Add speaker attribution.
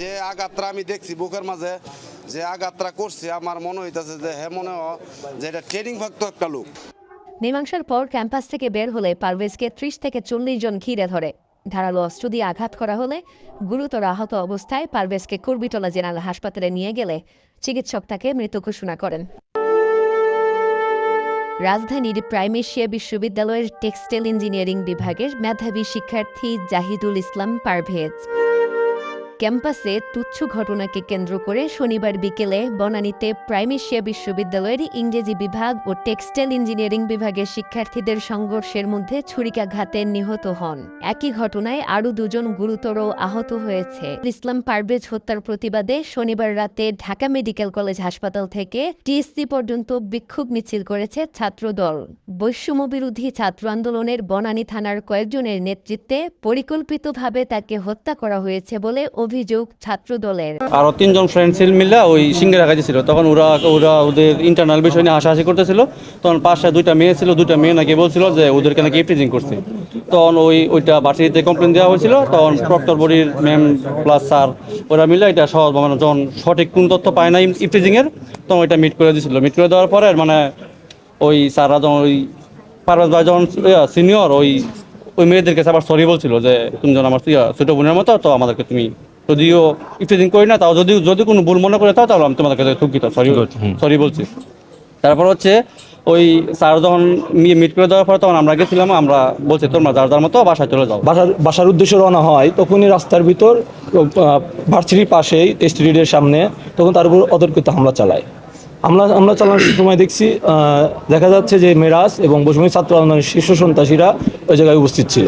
Speaker 1: যে আঘাতটা আমি দেখছি বুকের মাঝে, যে আঘাতটা করছে, আমার মনে হইতেছে যে হ্যাঁ মনে হয় যে এটা ট্রেনিং ভক্ত একটা লোক।
Speaker 2: মীমাংসার পর ক্যাম্পাস থেকে বের হলে পারভেজকে ত্রিশ থেকে চল্লিশ জন ঘিরে ধরে। ধারালো অস্ত্র দিয়ে আঘাত করা হলে গুরুতর আহত অবস্থায় পারভেজকে কুর্বিটলা জেনারেল হাসপাতালে নিয়ে গেলে চিকিৎসক তাকে মৃত ঘোষণা করেন। রাজধানীর প্রাইমেশিয়া বিশ্ববিদ্যালয়ের টেক্সটাইল ইঞ্জিনিয়ারিং বিভাগের মেধাবী শিক্ষার্থী জাহিদুল ইসলাম পারভেজ। ক্যাম্পাসে তুচ্ছ ঘটনাকে কেন্দ্র করে শনিবার বিকেলে বনানীতে প্রাইমেশিয়া বিশ্ববিদ্যালয়ের ইংরেজি বিভাগ ও টেক্সটাইল ইঞ্জিনিয়ারিং বিভাগের শিক্ষার্থীদের সংঘর্ষের মধ্যে ছুরিকাঘাতে নিহত হন। একই ঘটনায় আরও দুজন গুরুতর আহত হয়েছে। ইসলাম পারভেজ হত্যার প্রতিবাদে শনিবার রাতে ঢাকা মেডিকেল কলেজ হাসপাতাল থেকে টিএসসি পর্যন্ত বিক্ষোভ মিছিল করেছে ছাত্রদল। বৈষম্য বিরোধী ছাত্র আন্দোলনের বনানী থানার কয়েকজনের নেতৃত্বে পরিকল্পিতভাবে তাকে হত্যা করা হয়েছে বলে অভিযোগ ছাত্রদলের।
Speaker 3: আরও তিনজন ফ্রেন্ড ছিল মিলে ওই সিঙ্গের ছিল। তখন ওরা ওরা ওদের ইন্টারনাল বিষয় নিয়ে হাসাহাসি করতেছিল। তখন পাশে দুইটা মেয়ে ছিল, দুইটা মেয়ে নাকি বলছিল যে ওদেরকে নাকি ইফটিজিং করছে। তখন ওই, ওইটা ভার্সিটিতে কমপ্লেন দেওয়া হয়েছিল। তখন প্রক্টর বডির ম্যাম প্লাস স্যার ওরা মিলে এটা সহজ মানে যখন সঠিক কোন তথ্য পায় না ইফটিজিংয়ের তখন ওইটা মিট করে দিয়েছিল। মিট করে দেওয়ার পরে মানে ওই স্যাররা যখন ওই পারভেজ ভাই যখন সিনিয়র ওই ওই মেয়েদেরকে আবার সরি বলছিল যে, তুমি যখন আমার ছোট বোনের মতো, তো আমাদেরকে তুমি যদিও ইফটিজিং করি না তাও যদি যদি কোনো ভুল মনে করে তাও তাহলে আমি তোমাদের কাছে দুঃখিত সরি সরি বলছি। তারপর হচ্ছে ওই স্যার যখন মিট করে দেওয়ার পর তখন আমরা গেছিলাম আমরা বলছি তোমরা যার যার মতো বাসায় চলে যাও।
Speaker 4: বাসার বাসার উদ্দেশ্যে রওনা হয় তখনই রাস্তার ভিতর ভার্সিটির পাশেই স্ট্রিটের সামনে তখন তার উপর অতর্কিত হামলা চালায়। আমরা আমরা চালানোর সময় দেখছি দেখা যাচ্ছে যে মেরাজ এবং বসুমী ছাত্র আন্দোলনের শীর্ষ সন্ত্রাসীরা ওই জায়গায় উপস্থিত ছিল।